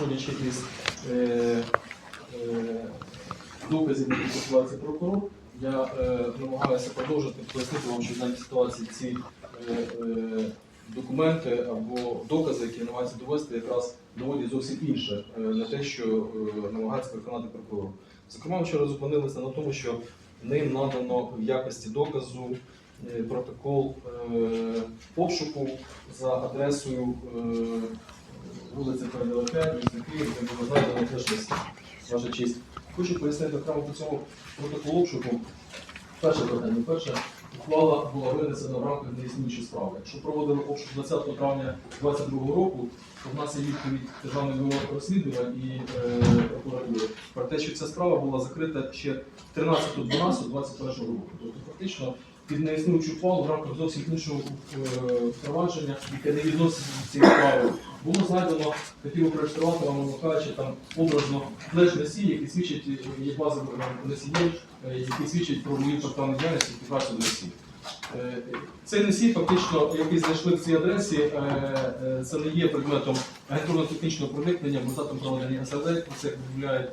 виходячи із е, е, доказів, які посилається прокурор, я е, намагаюся продовжити пояснити вам, що в ситуації ці е, е, документи або докази, які намагаються довести, якраз доводять зовсім інше, е, не те, що е, намагається переконати прокурор. Зокрема, вчора зупинилися на тому, що ним надано в якості доказу е, протокол е, обшуку за адресою е, вулиця Федора 5, місто Київ, де було знайдено теж лист. Ваша честь. Хочу пояснити окремо по цьому протоколу обшуку. Перше питання. Перше, ухвала була винесена в рамках неіснуючої справи. Якщо проводили обшук 20 травня 2022 року, то в нас є відповідь Державного бюро розслідувань і е, прокуратури про те, що ця справа була закрита ще 13.12.21 року. Тобто фактично під неіснуючу ухвалу в рамках зовсім іншого е, впровадження, яке не відноситься до цієї справи, було знайдено хотів проєктувати вам Михайловича там образно флеш носій, який свідчить е, є база носієм, е, який свідчить про мою програмну діяльність і з носієм. Е, Цей носій, фактично, який знайшли в цій адресі, е, е, це не є предметом агентурно-технічного проникнення, результатом проведення СРД, про це е,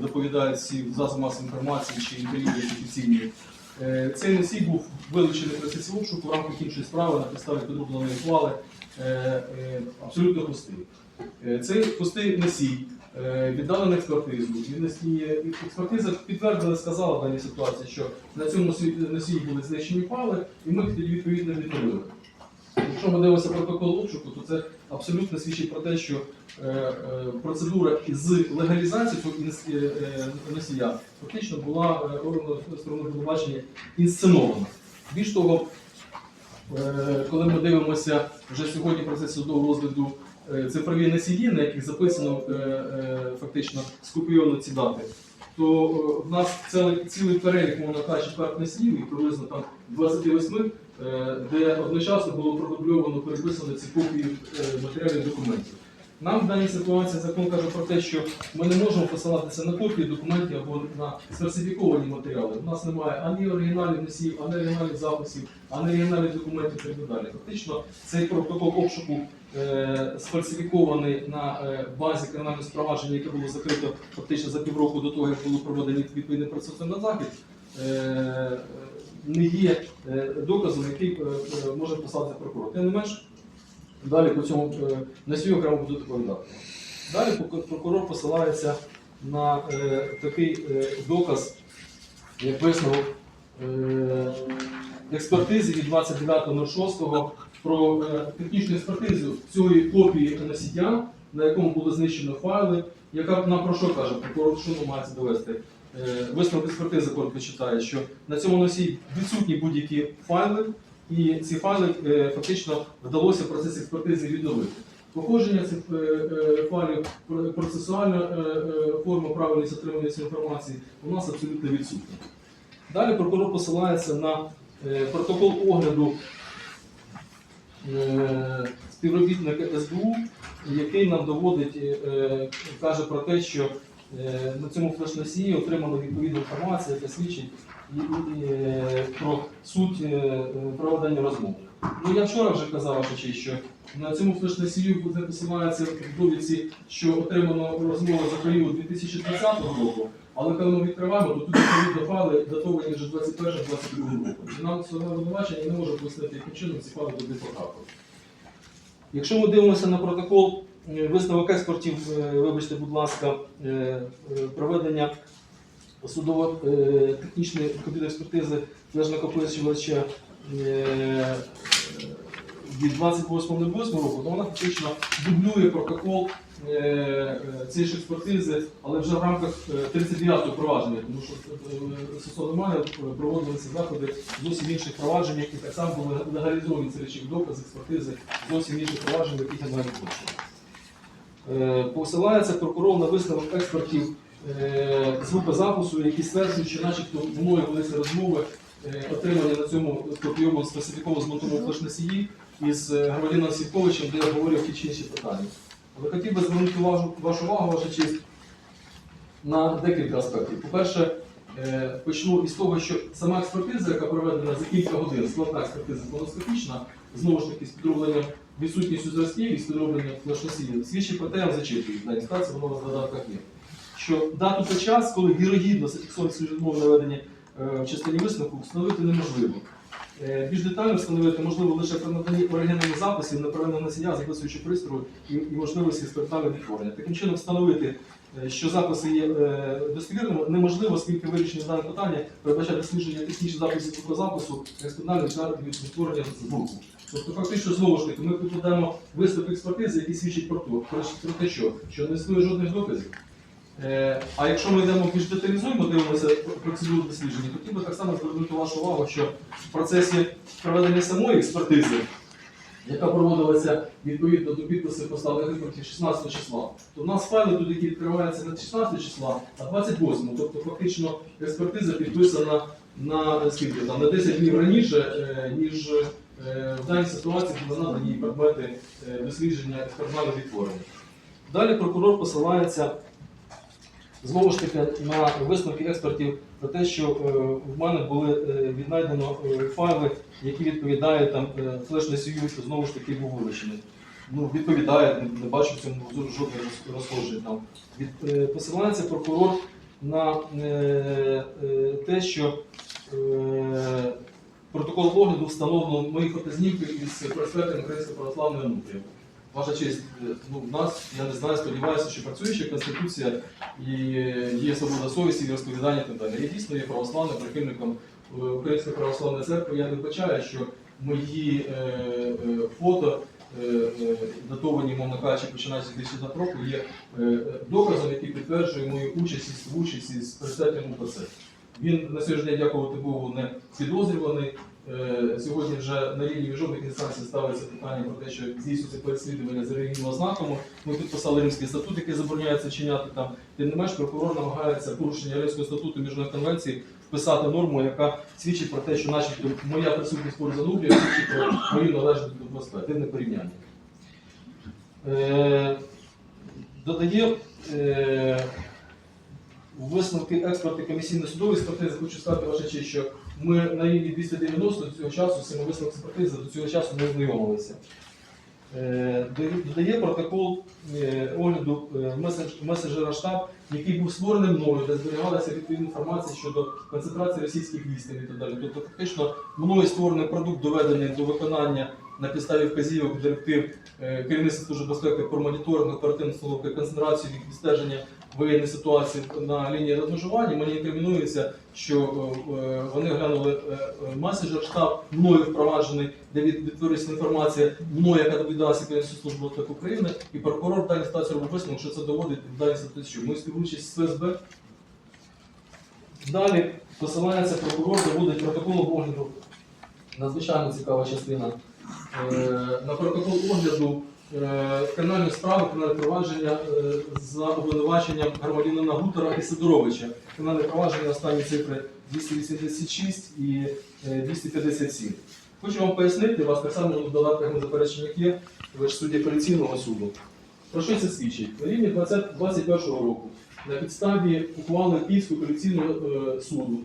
доповідають всі засоби масової інформації чи інтерв'ю офіційні. Е, Цей носій був вилучений процесі обшуку в рамках іншої справи на підставі підробленої ухвали е, е, абсолютно пустий. Цей пустий носій віддали на експертизу. Експертиза підтвердила, сказала в даній ситуації, що на цьому носії були знищені пали, і ми тоді відповідно відновили. Якщо ми дивимося протокол обшуку, то це абсолютно свідчить про те, що е, е, процедура з легалізації цього е, носія фактично була органом сторони обвинувачення інсценована. Більш того, коли ми дивимося вже сьогодні процес судового розгляду цифрові носії, на яких записано фактично скопійовано ці дати, то в нас цілий, перелік можна кажучи, четверть носіїв, їх приблизно там 28, е, де одночасно було продубльовано, переписано ці копії е, матеріалів документів. Нам в даній ситуації закон каже про те, що ми не можемо посилатися на копії документів або на сфальсифіковані матеріали. У нас немає ані оригіналів носіїв, ані оригіналів записів, ані оригіналів документів і так далі. Фактично, цей протокол обшуку е, сфальсифікований на е, базі кримінального спровадження, яке було закрито фактично за півроку до того, як було проведено відповідний процес на захід. е, Не є е, доказом, який е, е, може послати прокурор. Тим не менш, Далі по цьому на свій окремо буду доповідати. Далі прокурор посилається на такий доказ, як висновок експертизи від 29.06 про технічну експертизу цієї копії носія, на якому було знищено файли, яка нам про що каже, прокурор що намагається довести. Е, Висновок експертизи коротко читає, що на цьому носії відсутні будь-які файли, і ці файли е, фактично вдалося процес експертизи відновити. Походження цих е, файлів, процесуальна форма правильність отримання цієї інформації у нас абсолютно відсутня. Далі прокурор посилається на протокол огляду співробітника СБУ, який нам доводить, каже про те, що на цьому флеш-носії отримано відповідну інформацію, яка свідчить і, і, е, про суть е, е, проведення розмов. Ну я вчора вже казав честь, що на цьому флеш-носію буде посилається в довідці, що отримано розмова за період 2020 року, але коли ми відкриваємо, то тут відповідно файли датовані вже 21-22 року. Нам своє обвинувачення не може пояснити, яким чином ці файли туди потрапили. Якщо ми дивимося на протокол е, висновок експертів, е, вибачте, будь ласка, е, е, проведення судово-технічної експертизи флеш-накопичувача е, від 28.08 року, то вона фактично дублює протокол е, е, цієї ж експертизи, але вже в рамках е, 39-го провадження, тому що е, стосовно мене е, проводилися заходи зовсім інших проваджень, які так само були легалізовані ці речі докази, експертизи, зовсім інших проваджень, яких я навіть хочу. Е, Посилається прокурор на висновок експертів е, звукозапису, які стверджують, що начебто мною велися розмови, е, отримані на цьому копійовому специфіково змонтованому флеш-носії із громадянином Сівковичем, де я говорив ті чи інші питання. Але хотів би звернути вашу, вашу увагу, ваша честь, на декілька аспектів. По-перше, почну із того, що сама експертиза, яка проведена за кілька годин, складна експертиза колоскопічна, знову ж таки з підробленням відсутністю зразків і підроблення флеш-носіїв свідчить про те, я вам зачитую, в даній ситуації воно в додатках є. Що дату та час, коли вірогідно зафіксоване службове наведення е, в частині висновку, встановити неможливо. Е, Більш детально встановити можливо лише при наданні оригінальних записів на первинне носія, записуючи пристрою і, можливості спектального відтворення. Таким чином встановити, е, що записи є достовірними, неможливо, оскільки вирішення дане питання передбачає дослідження технічних записів звукозапису, експертальних відтворення звуку. Тобто, фактично, знову ж таки, ми покладемо висновок експертизи, який свідчить про, то, про, те, що, що не існує жодних доказів. Е, а якщо ми йдемо більш деталізуємо, дивимося процедуру дослідження, хотів би так само звернути вашу увагу, що в процесі проведення самої експертизи, яка проводилася відповідно до підписів поставлених виконків 16 числа, то в нас файли тут, які відкриваються не 16 числа, а 28. Тобто фактично експертиза підписана на скільки там на 10 днів раніше, е, ніж в даній ситуації були надані предмети е, дослідження експертного відтворення. Далі прокурор посилається знову ж таки на висновки експертів про те, що е, в мене були е, віднайдено е, файли, які відповідають там е, флеш-носію, що знову ж таки був вилучений. Ну, відповідає, не- бачу в цьому жодних роз- розходжень. Там. Від, е, посилається прокурор на е, е, те, що е, протокол огляду встановлено моїх фотознімки із проспектом Української православної нутрії. Ваша честь, е, ну, в нас, я не знаю, сподіваюся, що працююча Конституція і є свобода совісті і розповідання і так далі. Я дійсно є православним прихильником е, Української православної церкви. Я не вбачаю, що мої е, е, фото, е, е, датовані, мовно кажучи, починаючи з 2010 року, є е, доказом, який підтверджує мою участь в участі з президентом УПЦ. Він на сьогодні, дякувати Богу, не підозрюваний. Е, Сьогодні вже на рівні міжнародних інстанцій ставиться питання про те, що здійснюється переслідування за релігійними ознаками. Ми підписали Римський статут, який забороняється вчиняти там. Тим не менш, прокурор намагається порушення Римського статуту міжнародної конвенції вписати норму, яка свідчить про те, що начебто моя присутність поруч занутрі свідчить про мою належність до безпеки. Порівняння. Е, додає е, висновки експерти комісійної судової експертизи, хочу сказати ваша що ми на рівні 290 до цього часу з цими висновками експертизи до цього часу не ознайомилися. Е, Додає протокол е, огляду е, меседжера штаб, який був створений мною, де зберігалася відповідна інформація щодо концентрації російських військ і так далі. Тобто, фактично, мною створений продукт доведений до виконання на підставі вказівок директив е, керівництва Служби безпеки про моніторинг оперативної установки концентрації від відстеження воєнної ситуації на лінії розмежування. Мені інкримінується, що е, е, вони глянули меседжер штаб, мною впроваджений, де від- відтворюється інформація, мною, яка довідалася Керівництву Служби безпеки України, і прокурор в даній ситуації робив висновок, що це доводить ситуації, що ми співучасть з ФСБ. Далі посилається прокурор, доводить протокол огляду. Надзвичайно цікава частина. Е, На протокол огляду е, кримінальної справи, кримінальне провадження е, за обвинуваченням громадянина Гутера і Сидоровича. Кримінальне провадження останні цифри 286 і е, 257. Хочу вам пояснити, вас так само в додатках на запереченнях є, ви судді апеляційного суду. Про що це свідчить? На рівні 2021 року на підставі ухвали Київського апеляційного суду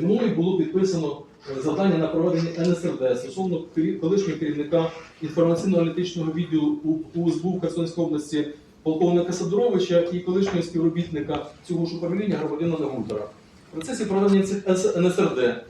мною було підписано завдання на проведення НСРД стосовно колишнього керівника інформаційно-аналітичного відділу УСБУ в Херсонській області полковника Сидоровича і колишнього співробітника цього ж управління громадянина Гутера. В процесі проведення НСРД, е,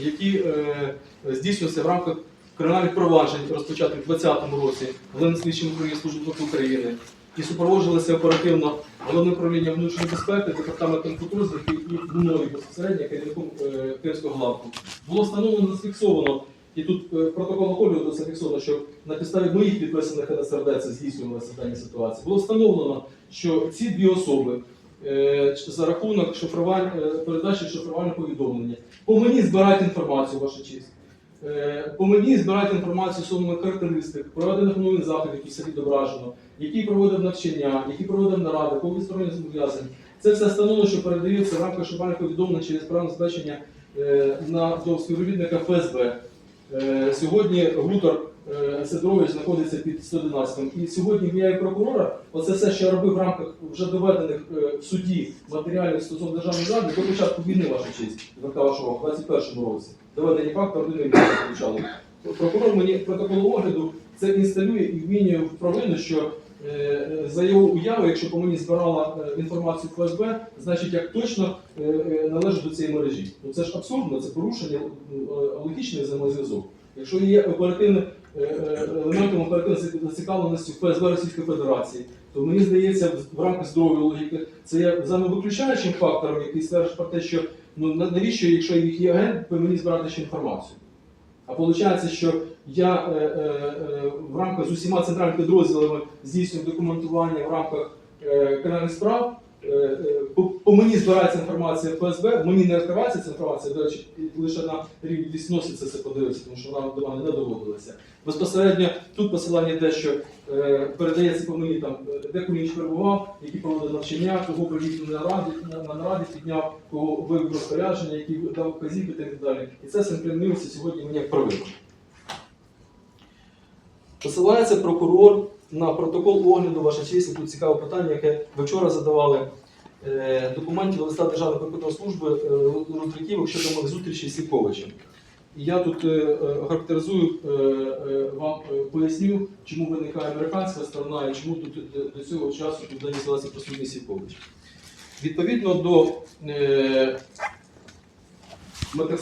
які е, здійснювалися в рамках кримінальних проваджень, розпочатих у 2020 році Головним слідчим управління Служби України, і супроводжувалися оперативно Головним управлінням внутрішньої безпеки, департаментом контррозвідки і мною безпосередньо керівником е, Київського главку. Було встановлено, зафіксовано, і тут е, протокол огляду зафіксовано, що на підставі моїх підписаних НСРД це здійснювалося в даній ситуації. Було встановлено, що ці дві особи е, за рахунок шифрувань, передачі шифрувального повідомлення по мені збирають інформацію, ваша честь. По мені збирають інформацію стосовно характеристик, проведених мною заходів, які все відображено, який проводив навчання, який проводив наради, по відсторонні зобов'язань. Це все встановлено, що передається в рамках шифрувальних повідомлень через правильне забезпечення е, на до співробітника ФСБ. Е, Сьогодні Гутор е, Сидорович знаходиться під 111 І сьогодні я як прокурора, оце все, що я робив в рамках вже доведених в суді матеріалів стосовно державної зради до початку війни, ваша честь, звертаю вашу увагу, в 21 році. Доведені факти родини почали. прокурор мені протокол огляду це інсталює і вмінює в провину, що за його уяви, якщо по мені збирала е, інформацію ФСБ, значить як точно е, е, належить до цієї мережі. Ну це ж абсурдно, це порушення е, логічний взаємозв'язок. Якщо є оперативне е, е, елементом оперативної зацікавленості ФСБ Російської Федерації, то мені здається, в рамках здорової логіки це є взаємовиключаючим фактором, який стверджує про те, що ну на- навіщо, якщо їх є агент, по мені збирати ще інформацію. А виходить, що я е, е, е, в рамках з усіма центральними підрозділами здійснюю документування в рамках е, кримінальних справ. Е, е, по, по мені збирається інформація ФСБ, мені не відкривається ця інформація, до речі, лише на рівні лісноситься це подивитися, тому що вона до мене не доводилася. Безпосередньо тут посилання йде, що е, передається по мені там, е, де Кулініч перебував, які проводили навчання, кого привів на нараді, на, на нараді підняв, кого вивів розпорядження, які дав вказівки та так далі. І це синхронізується сьогодні мені як провину. Посилається прокурор на протокол огляду, ваша честь, тут цікаве питання, яке ви вчора задавали. Е, Документів листа Державної прикордонної служби е, роздруківок щодо моїх зустрічей з Сіковичем. Я тут е, е, характеризую е, е, вам е, поясню, чому виникає американська сторона і чому тут до, цього часу тут нанеслася присутність Сікович. Відповідно до е,